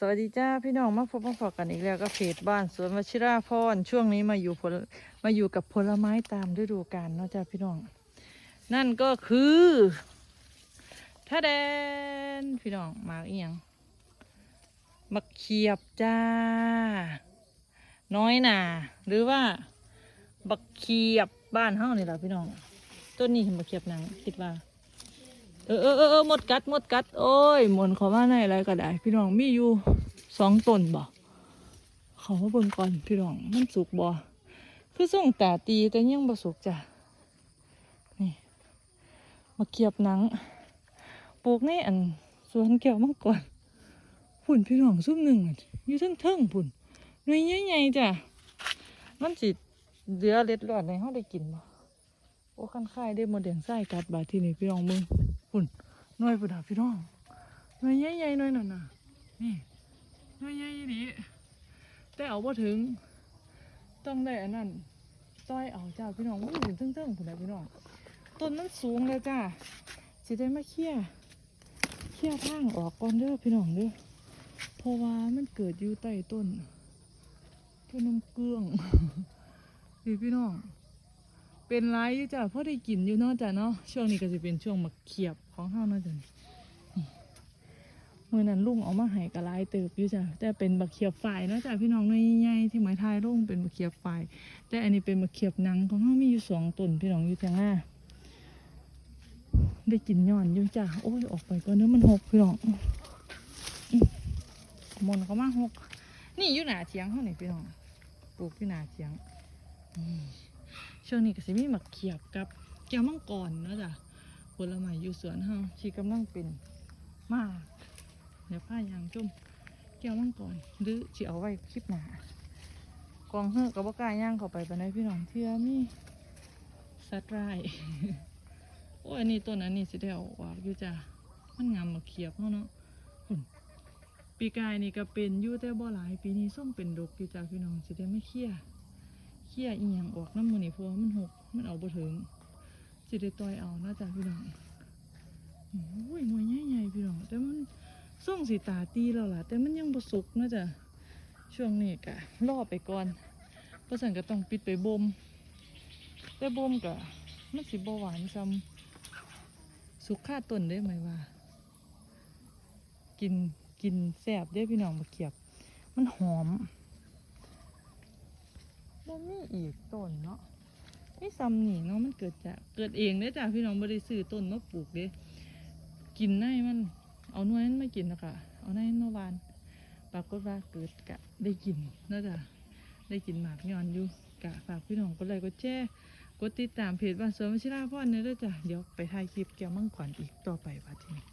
สวัสดีจ้าพี่น้องมาพบมาพอกันอีกแล้วก็เพจบ้านสวนวชิราพรช่วงนี้มาอยู่ผลมาอยู่กับผลไม้ตามฤดูกาลเนาะจ้าพี่น้อง นั่นก็คือท่าแดนพี่น้องมาเอียงมักเขียบจ้า น้อยหนาหรือว่าบักเขียบบ้านเฮานี่แหละพี่น้องต้นนี้เห็นบักเขียบหนังคิดว่า เออเออเออหมดกัดหมดกัด โอ้ยหมนเขามาในอะไรก็ได้ พี่น้องมีอยู่สองตนบ่เขามาเบิ่งก่อนพี่น้องมันสุกบ่คือส่งตาตีแต่ยังบ่สุกจ้ะนี่มาเกียบหนังปลูกในอันสวนแก้วมังกรพุ่นพี่น้องซุ่มหนึ่งอะยู่ทั้งเทิงๆพุ่นหน่วยใหญ่ๆจ้ะมันสิเหลือเล็ดรอดในเฮาได้กินบ่โอ้คันค่ายได้โมเดลไส้กัดบาดที่นี่พี่น้องมึง พุ่นหน่วยพุ่นหาพี่น้องน่วยใหญ่ๆน่วยนั่นน่ะนี่น่วยใหญ่ดีแต่เอาบ่ถึง ต้องได้อันนั้นต้อยเอาจ้าพี่น้องมันอยู่เทิงๆพุ่นะพี่น้องต้นมันสูงเลยจ้าสิได้มาเคลียร์เคลียทางออกก่อนเด้อพี่น้องเด้อเพราะว่ามันเกิดอยู่ใต้ต้นต้นน้ำเกลืองนี่พี่น้อง เป็นไรอยู่จ้ะเพราะได้กินอยู่เนาะจ้ะเนาะช่วงนี้ก็จะเป็นช่วงมักเขียบของเฮาเนาะจ้ะนี่มื่อนั้นลุงเอามาให้กระลายเติบอยู่จ้ะแต่เป็นบักเขียบฝ่ายนะจ้ะพี่น้องในใหญ่ที่หมายทายลุงเป็นบักเขียบฝ่ายแต่อันนี้เป็นบักเขียบหนังของเฮามีอยู่สองต้นพี่น้องอยู่ทางหน้าได้กินย้อนอยู่จ้ะโอ้ยออกไปก่อนเนื้อมันหกพี่น้องอื้อมนเขามาหกนี่อยู่หนาเถียงเฮานี่พี่น้องปลูกอยู่หนาเถียงนี่ ช่วงนี้ก็สิมีหมักเขียบกับแก้วมังกรเนาะจ้ะผลไม้อยู่สวนเฮาที่กำลังเป็นมากเดี๋ยวผ้ายางจุ่มแก้วมังกรหรือสิเอาไว้คลิปหน้ากองเฮือกกับว่กล้าย่างเข้าไปปานใดพี่น้องเทื่อมีสัตว์ร้ายโอ้ยอันนี้ต้นอันนี้สิได้เอาออกอยู่จ้ะมันงามหมักเขียบเฮาเนาะปีกายนี่ก็เป็นอยู่แต่บ่หลายปีนี้ส้มเป็นดกอยู่จ้ะพี่น้องสิได้ไม่เครียด เขี้ยอีหยังออกน้ำมือนี่เพราะว่ามันหกมันเอาบ่ถึงสิได้ต่อยเอาน่าจะพี่น้องโอ้ยหน่วยใหญ่ๆพี่น้องแต่มันส่งสีตาตีแล้วล่ะ แต่มันยังบ่สุกน่าจะช่วงนี้กะรอไปก่อนเพราะสันก็ต้องปิดไปบ่มแต่บ่มกะมันสิบ่หวานซ้ำสุกค่าต้นได้ไหมว่า กินกินแซ่บได้พี่น้องมาเขียบ มันหอม มันมีอีกต้นเนาะนี่ซ้ำนี่เนาะมันเกิดจากเกิดเองเด้จ้ะพี่น้องบ่ได้ซื้อต้นมาปลูกเด้กินในมัน เอาหน่วยมันมากินนะคะเอาในมันมาหวานปรากฏว่าเกิดกะได้กินเนาะจ้ะได้กินหมากย้อนอยู่กะฝากพี่น้องกดไลค์กดแชร์กดติดตามเพจบ้านสวนวชิราพรเนี่ยด้จ้ะเดี๋ยวไปถ่ายคลิปเกี่ยวมังกรอีกต่อไปว่าทีนี้